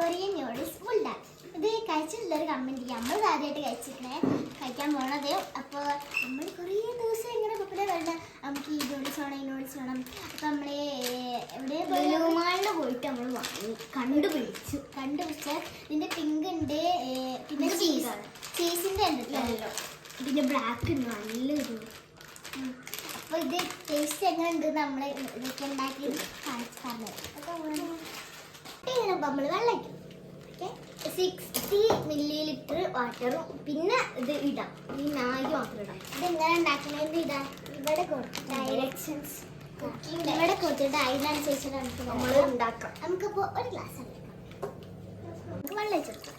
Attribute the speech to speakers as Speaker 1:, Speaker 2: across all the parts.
Speaker 1: Korean noodles ഉണ്ട ഇത് കഴിച്ചിട്ടുള്ളൊരു comment. ചെയ്യാം നമ്മൾ ആദ്യമായിട്ട് കഴിച്ചിട്ടേ കഴിക്കാൻ പോണത് അപ്പോൾ നമ്മൾ കുറേ ദിവസം ഇങ്ങനെ കുപ്പിലെ വരണം നമുക്ക് ഈ നൂഡിൽസ് വേണം ഈ നൂഡിൽസ് വേണം. അപ്പോൾ നമ്മൾ എവിടെ ലുലുമാളിൽ പോയിട്ട് നമ്മൾ വാങ്ങി. കണ്ടുപിടിച്ചു. കണ്ടുപിടിച്ച ഇതിന്റെ പിങ്ക് ഉണ്ട്. പിന്നെ ചീസ് ചീസിന്റെ ഉണ്ടല്ലോ പിന്നെ ബ്ലാക്ക് ഉണ്ട് നല്ലൊരു അപ്പോൾ ഇത് ടേസ്റ്റ് എങ്ങനെ ഉണ്ട് നമ്മൾ ഇതൊക്കെ ഉണ്ടാക്കി നമ്മൾ വെള്ളം വയ്ക്കും സിക്സ്റ്റി മില്ലി ലിറ്റർ വാട്ടറും പിന്നെ ഇത് ഇടാം. ഈ മാഗി മാത്രം ഇടാം. ഇത് എങ്ങനെ ഉണ്ടാക്കണത് ഇടാം. ഇവിടെ കൊടുത്തു ഡയറക്ഷൻസ് ഇവിടെ കൊടുത്തിട്ട് അതിനനുസരിച്ചിട്ട് നമുക്ക് നമ്മൾ ഉണ്ടാക്കാം. നമുക്കിപ്പോൾ ഒരു ഗ്ലാസ് എടുക്കാം. നമുക്ക് വെള്ളം വെച്ചെടുക്കാം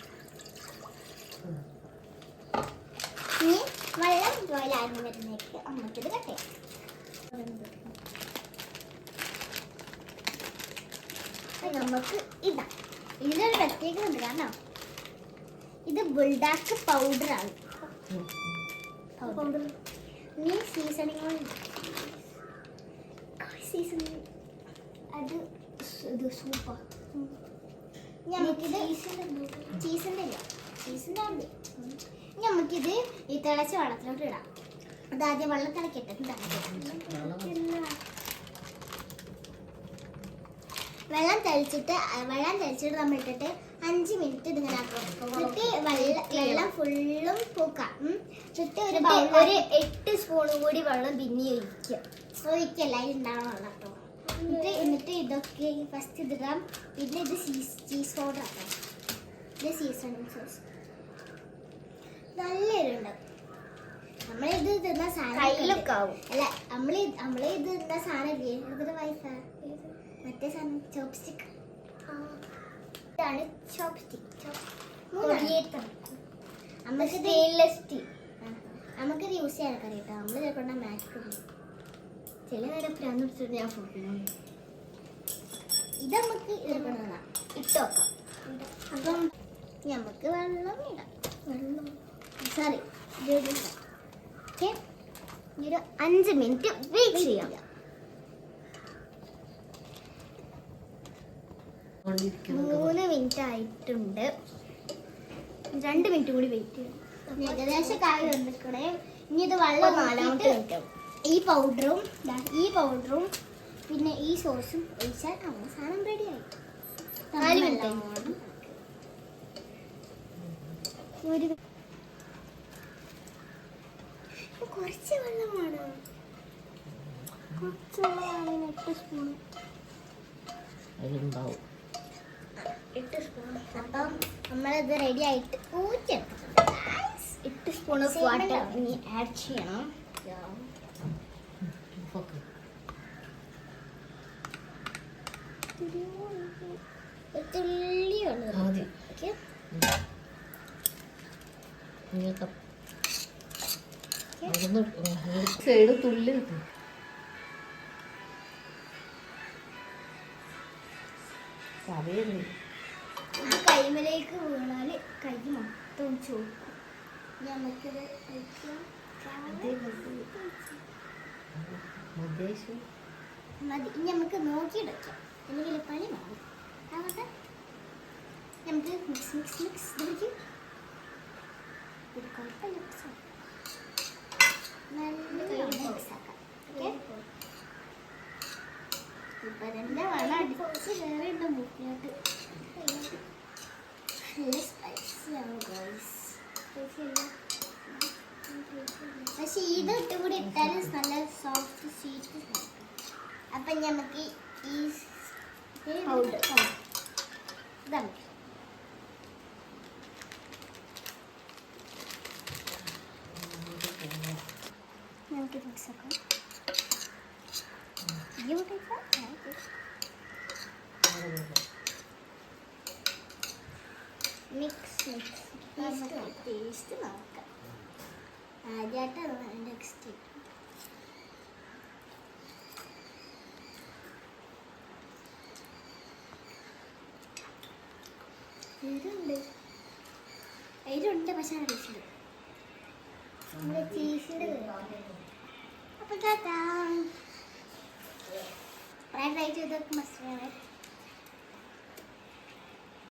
Speaker 1: ഇനി വെള്ളം ബോയിൽ ആയിരുന്നു വരുന്നേക്ക് നമുക്കിത് കട്ട് ചെയ്യാം അപ്പൊ നമുക്ക് ഇതാ ഇതിനൊരു പ്രത്യേകത ഉണ്ട്. കാരണം ഇത് ബുൾഡാക്ക് പൗഡറാണ് പൗഡർ നീ സീസണിങ് സീസണിങ് അത് സ് ഇത് സൂപ്പർ നമുക്കിത് ചീസിന്റെ ഇല്ല. ചീസിന്റെ ഉണ്ട് ഇനി നമുക്കിത് ഈ തിളച്ച വെള്ളത്തിലോട്ട് ഇടാം. അതാദ്യം വെള്ളം തിളക്കിട്ട് തിളക്കട്ടെ വെള്ളം തെളിച്ചിട്ട് വെള്ളം തെളിച്ചിട്ട് നമ്മൾ ഇട്ടിട്ട് അഞ്ച് മിനിറ്റ് ഇതിങ്ങനെ ആക്കും. എന്നിട്ട് വെള്ളം ഫുള്ളും പൂക്കാം. എന്നിട്ട് ഒരു ഒരു എട്ട് സ്പൂണും കൂടി വെള്ളം പിന്നെ ഒഴിക്കുക. ഒഴിക്കല്ല അതിൽ ഉണ്ടാവണം വെള്ളം കേട്ടോ. എന്നിട്ട് എന്നിട്ട് ഇതൊക്കെ ഫസ്റ്റ് ഇതിടാം. പിന്നെ ഇത് ചീസ് ചീസ് പൗഡർ ആക്കാം. ഇത് സീസണിങ് സോസ് നല്ല എരിവുണ്ടാവും നമ്മളിത് തിന്ന സാധനം. അല്ല നമ്മൾ നമ്മൾ ഇത് തിന്ന സാധനം ഇതിന്റെ വൈഫ മറ്റേ സാധനം ചോപ്സ്റ്റിക് ഇതാണ് ചോപ്സ്റ്റിക് നമുക്കിത്
Speaker 2: സ്റ്റെയിൻലെസ് സ്റ്റീൽ
Speaker 1: നമുക്കിത് യൂസ് ചെയ്യാൻ അറിയാം നമ്മൾ ചിലപ്പോൾ മാറ്റ്
Speaker 2: ചില നേരം പ്രാന്ത് പിടിച്ചിട്ട് ഞാൻ ഫോട്ടോ
Speaker 1: ഇത് നമുക്ക് ഇടപെടണം
Speaker 2: ഇട്ടോക്കാം
Speaker 1: അപ്പം നമുക്ക് വെള്ളം ഇടാം. വെള്ളം. Sorry okay. ഒരു അഞ്ച് മിനിറ്റ് വെയിറ്റ് ചെയ്യാം. മൂന്ന് മിനിറ്റ് ആയിട്ടുണ്ട് രണ്ട് മിനിറ്റ് കൂടി വെയിറ്റ് ചെയ്യണം ഏകദേശം കായ് വന്നിക്കണേ ഇനി ഇത് വെള്ളം
Speaker 2: നാലാമത്തെ
Speaker 1: നാലാമത്തെ ഈ പൗഡറും ഈ പൗഡറും പിന്നെ ഈ സോസും ഒഴിച്ചാൽ അവസാനം റെഡി ആയിട്ട്
Speaker 2: നാല് മിനിറ്റ്
Speaker 1: ഒരു കുറച്ച് വെള്ളമാണ് കുറച്ച് വെള്ളമാണ് എട്ട് സ്പൂൺ
Speaker 3: അതിലുണ്ടാവും.
Speaker 2: എട്ട് സ്പൂൺ
Speaker 1: അപ്പം നമ്മളിത് റെഡി ആയിട്ട്.
Speaker 2: എട്ട് സ്പൂൺ
Speaker 1: Same
Speaker 2: വാട്ടർ ഇനി ആഡ് ചെയ്യണം.
Speaker 3: ഓക്കെ
Speaker 1: ഒരു തുള്ളി വെള്ളം
Speaker 3: മതി.
Speaker 1: ഓക്കെ.
Speaker 3: സൈഡ് തുള്ളി
Speaker 1: ഇത് കൈമലേക്ക് വീണാൽ കൈ മൊത്തം ചോദിക്കും നമുക്കിത് മതി. ഇനി നമുക്ക് നോക്കിയെടുക്കാം അല്ലെങ്കിൽ പണി മാറും ആവട്ടെ. നമുക്ക് മിക്സ് മിക്സ് മിക്സ് ഇതിലേക്ക് ഒരു കുഴപ്പമില്ല. നല്ല മിക്സ് ആക്കാം. ഓക്കെ? ഇപ്പൊ തന്നെ വെള്ളം അടിച്ച് കയറിയുണ്ട് മൂക്കിലോട്ട് നല്ല സ്പൈസി ആണ് ഗൈസ് പക്ഷെ ഇത് ഇട്ട് കൂടി ഇട്ടാൽ നല്ല സോഫ്റ്റ് സ്വീറ്റ് അപ്പം നമുക്ക് ഈ
Speaker 2: Powder.
Speaker 1: ഇതാണ് നമുക്ക് മിക്സ് ആക്കാം. ബ്യൂട്ടിഫുൾ മിക്സ് ടേസ്റ്റ് നോക്കാം. ആദ്യമായിട്ടാണ് നെക്സ്റ്റ് എരുണ്ട് എരുണ്ട് പക്ഷെ ടേസ്റ്റ് നമ്മുടെ ചീസിന്റെ അപ്പോൾ ഫ്രൈഡ് റൈസ് ചെയ്തൊക്കെ മസ്റ്റ്